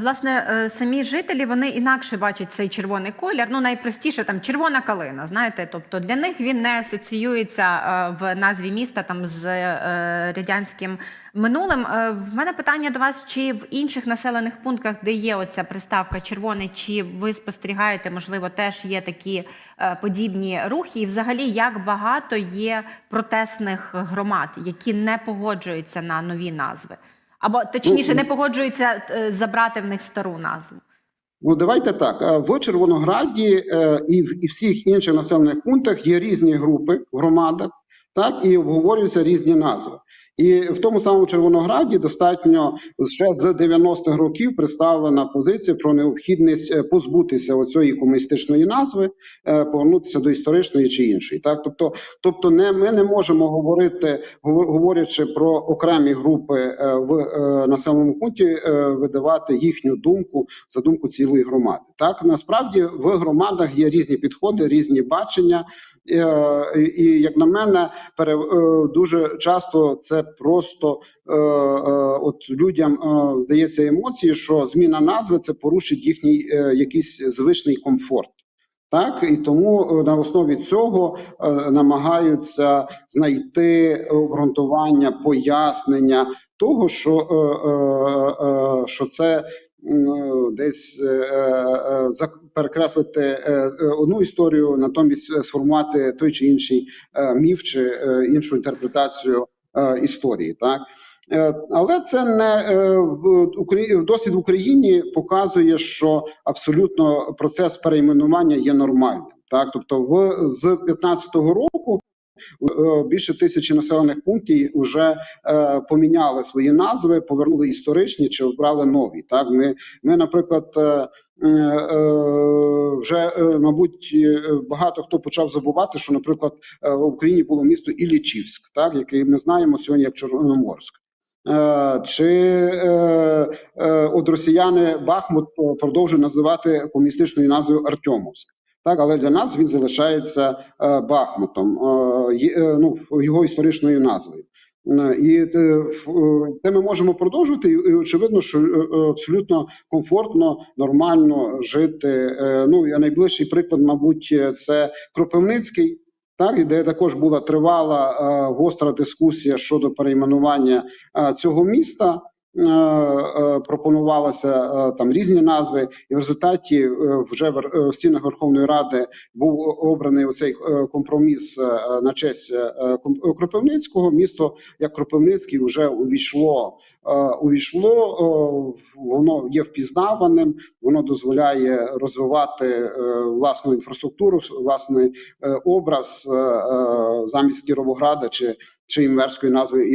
Власне, е, самі жителі вони інакше бачать цей червоний колір. Ну найпростіше там червона калина. Знаєте, тобто для них він не асоціюється е, в назві міста там з е, радянським минулим. В мене питання до вас: чи в інших населених пунктах, де є оця приставка червоний, чи ви спостерігаєте, можливо, теж є такі подібні рухи? І взагалі, як багато є протестних громад, які не погоджуються на нові назви? Або точніше, не погоджуються е, забрати в них стару назву. Ну, давайте так. Е, В Червонограді е, і в і всіх інших населених пунктах є різні групи в громадах, так і обговорюються різні назви. І в тому самому Червонограді достатньо ще з 90-х років представлена позиція про необхідність е, позбутися оцієї комуністичної назви, е, повернутися до історичної чи іншої. Так, тобто, тобто, не ми не можемо говорити, говорячи про окремі групи е, в населеному пункті, видавати їхню думку за думку цілої громади. Так насправді в громадах є різні підходи, різні бачення. І, як на мене, дуже часто це просто е, е, от людям е, здається емоції, що зміна назви це порушить їхній е, якийсь звичний комфорт. Так і тому е, на основі цього е, намагаються знайти обґрунтування, пояснення того, що, е, е, е, що це е, десь е, е, перекреслити е, е, одну історію, натомість сформувати той чи інший міф чи іншу інтерпретацію історії. Так. Але це не досвід в Україні показує, що абсолютно процес перейменування є нормальним. Так, тобто, в з 15-го року більше тисячі населених пунктів вже е, поміняли свої назви, повернули історичні чи обрали нові. Так, ми, ми наприклад. Е, е, е, вже, е, мабуть, е, багато хто почав забувати, що, наприклад, е, в Україні було місто Іллічівськ, так, яке ми знаємо сьогодні як Чорноморськ. Е, Чи е, е, от росіяни Бахмут е, продовжують називати комуністичною назвою Артемовськ. Так, але для нас він залишається е, Бахмутом, е, е, ну, його історичною назвою. І те, ми можемо продовжувати, і очевидно, що абсолютно комфортно, нормально жити. Ну і найближчий приклад, мабуть, це Кропивницький. Так, і де також була тривала гостра дискусія щодо перейменування цього міста. Е, е, пропонувалися е, там різні назви, і в результаті вже в, стінах Верховної Ради був обраний оцей компроміс на честь Кропивницького. Місто як Кропивницький вже увійшло, увійшло, воно є впізнаваним, воно дозволяє розвивати власну інфраструктуру, власний образ замість Кіровограда чи, чи імперської назви е,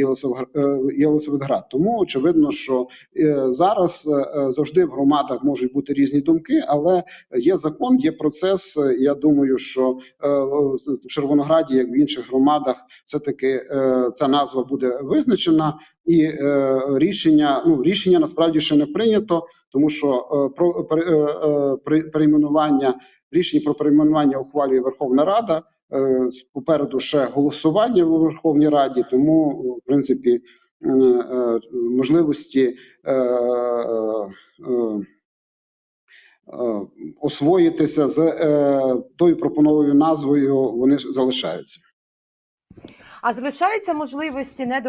Єлисаветград. Тому очевидно, що е, зараз е, завжди в громадах можуть бути різні думки, але є закон, є процес. Я думаю, що в Червонограді, як в інших громадах, все таки ця назва буде визначена, і е, рішення ну рішення насправді ще не прийнято, тому що е, про е, перейменування рішення про перейменування ухвалює Верховна Рада. Е, Попереду ще голосування в Верховній Раді, тому в принципі е, е, можливості е, е, е, освоїтися з е, тою пропоновою назвою вони залишаються. А залишаються можливості не